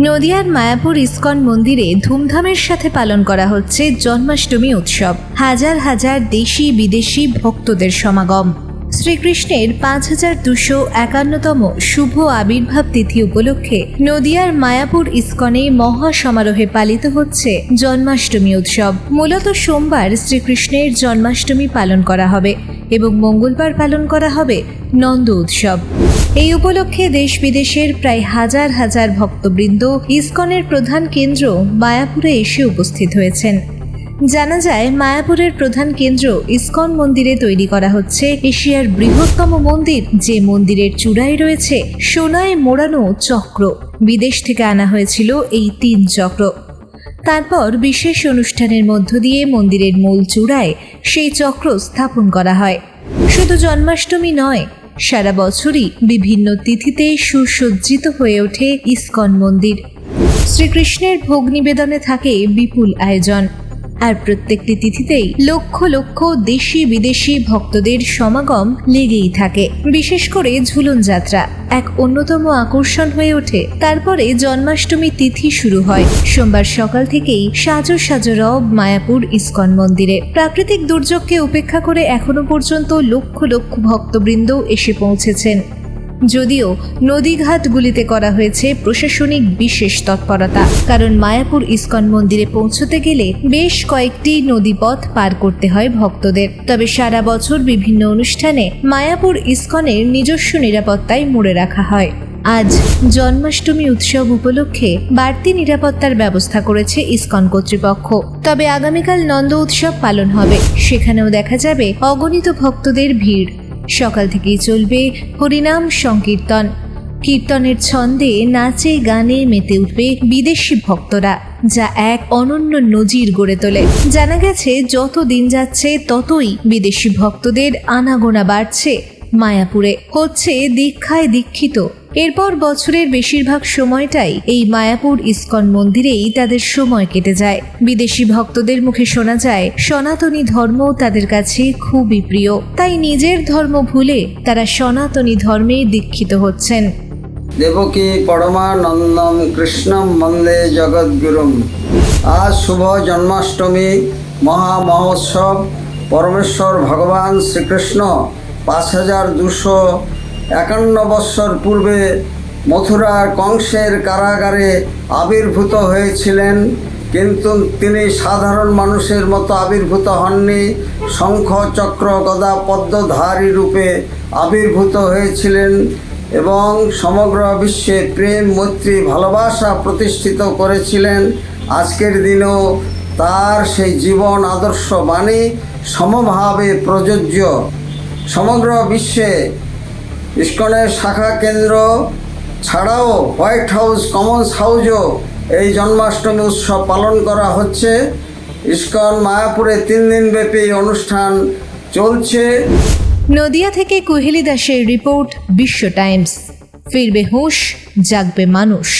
নদিয়ার মায়াপুর ইস্কন মন্দিরে ধুমধামের সাথে পালন করা হচ্ছে জন্মাষ্টমী উৎসব। হাজার হাজার দেশি বিদেশি ভক্তদের সমাগম। শ্রীকৃষ্ণের পাঁচ হাজার দুশো একান্নতম শুভ আবির্ভাব তিথি উপলক্ষে নদিয়ার মায়াপুর ইস্কনে মহা সমারোহে পালিত হচ্ছে জন্মাষ্টমী উৎসব। মূলত সোমবার শ্রীকৃষ্ণের জন্মাষ্টমী পালন করা হবে এবং মঙ্গলবার পালন করা হবে নন্দ উৎসব। এই উপলক্ষে দেশ বিদেশের প্রায় হাজার হাজার ভক্তবৃন্দ ইস্কনের প্রধান কেন্দ্র মায়াপুরে এসে উপস্থিত হয়েছেন। জানা যায়, মায়াপুরের প্রধান কেন্দ্র ইসকন মন্দিরে তৈরি করা হচ্ছে এশিয়ার বৃহত্তম মন্দির, যে মন্দিরের চূড়ায় রয়েছে সোনায় মোড়ানো চক্র। বিদেশ থেকে আনা হয়েছিল এই তিন চক্র। তারপর বিশেষ অনুষ্ঠানের মধ্য দিয়ে মন্দিরের মূল চূড়ায় সেই চক্র স্থাপন করা হয়। শুধু জন্মাষ্টমী নয়, সারা বছরই বিভিন্ন তিথিতে সুসজ্জিত হয়ে ওঠে ইসকন মন্দির। শ্রীকৃষ্ণের ভোগ নিবেদনে থাকে বিপুল আয়োজন। আর প্রত্যেকটি তিথিতেই লক্ষ লক্ষ দেশি বিদেশি ভক্তদের সমাগম লেগেই থাকে। বিশেষ করে ঝুলন যাত্রা, এক অন্যতম আকর্ষণ হয়ে ওঠে। তারপরে জন্মাষ্টমী তিথি শুরু হয়। সোমবার সকাল থেকেই সাজো সাজো রব মায়াপুর ইস্কন মন্দিরে। প্রাকৃতিক দুর্যোগকে উপেক্ষা করে এখনও পর্যন্ত লক্ষ লক্ষ ভক্তবৃন্দ এসে পৌঁছেছেন। যদিও নদীঘাটগুলিতে করা হয়েছে প্রশাসনিক বিশেষ তৎপরতা। কারণ মায়াপুর ইস্কন মন্দিরে পৌঁছতে গেলে বেশ কয়েকটি নদীপথ পার করতে হয় ভক্তদের। তবে সারা বছর বিভিন্ন অনুষ্ঠানে মায়াপুর ইস্কনের নিজস্ব নিরাপত্তায় মুড়ে রাখা হয়। আজ জন্মাষ্টমী উৎসব উপলক্ষে বাড়তি নিরাপত্তার ব্যবস্থা করেছে ইসকন কর্তৃপক্ষ। তবে আগামীকাল নন্দ উৎসব পালন হবে। সেখানেও দেখা যাবে অগণিত ভক্তদের ভিড়। সকাল থেকেই চলবে হরিনাম সংকীর্তন। কীর্তনের ছন্দে নাচে গানে মেতে উঠবে বিদেশি ভক্তরা, যা এক অনন্য নজির গড়ে তোলে। জানা গেছে, যত দিন যাচ্ছে, ততই বিদেশি ভক্তদের আনাগোনা বাড়ছে। মায়াপুরে হচ্ছে দীক্ষায় দীক্ষিত। এরপর বছরের বেশিরভাগ সময়টাই এই মায়াপুর ইস্কন মন্দিরেই তাদের সময় কেটে যায়। বিদেশি ভক্তদের মুখে শোনা যায়, সনাতনী ধর্ম তাদের কাছে খুবই প্রিয়। তাই নিজের ধর্ম ভুলে তারা সনাতনী ধর্মে দীক্ষিত হচ্ছেন। দেবকী পরমানন্দম কৃষ্ণম বন্দে জগদ্গুরুম। আজ শুভ জন্মাষ্টমী, মহা মহোৎসব। পরমেশ্বর ভগবান শ্রীকৃষ্ণ পাঁচ হাজার দুশো একান্ন বৎসর পূর্বে মথুরার কংসের কারাগারে আবির্ভূত হয়েছিলেন, কিন্তু তিনি সাধারণ মানুষের মতো আবির্ভূত হননি। শঙ্খ চক্র গদা পদ্মধারী রূপে আবির্ভূত হয়েছিলেন এবং সমগ্র বিশ্বে প্রেম, মৈত্রী, ভালোবাসা প্রতিষ্ঠিত করেছিলেন। আজকের দিনেও তার সেই জীবন আদর্শ বাণী সমভাবে প্রযোজ্য। সমগ্র বিশ্বে ইস্কনের শাখা কেন্দ্র ছাড়াও হোয়াইট হাউস কমন্স হাউসও এই জন্মাষ্টমী উৎসব পালন করা হচ্ছে। ইস্কন মায়াপুরে তিন দিনব্যাপী অনুষ্ঠান চলছে। নদিয়া থেকে কুহেলি দাসের রিপোর্ট বিশ্ব টাইমস। ফিরবে হুঁশ, জাগবে মানুষ।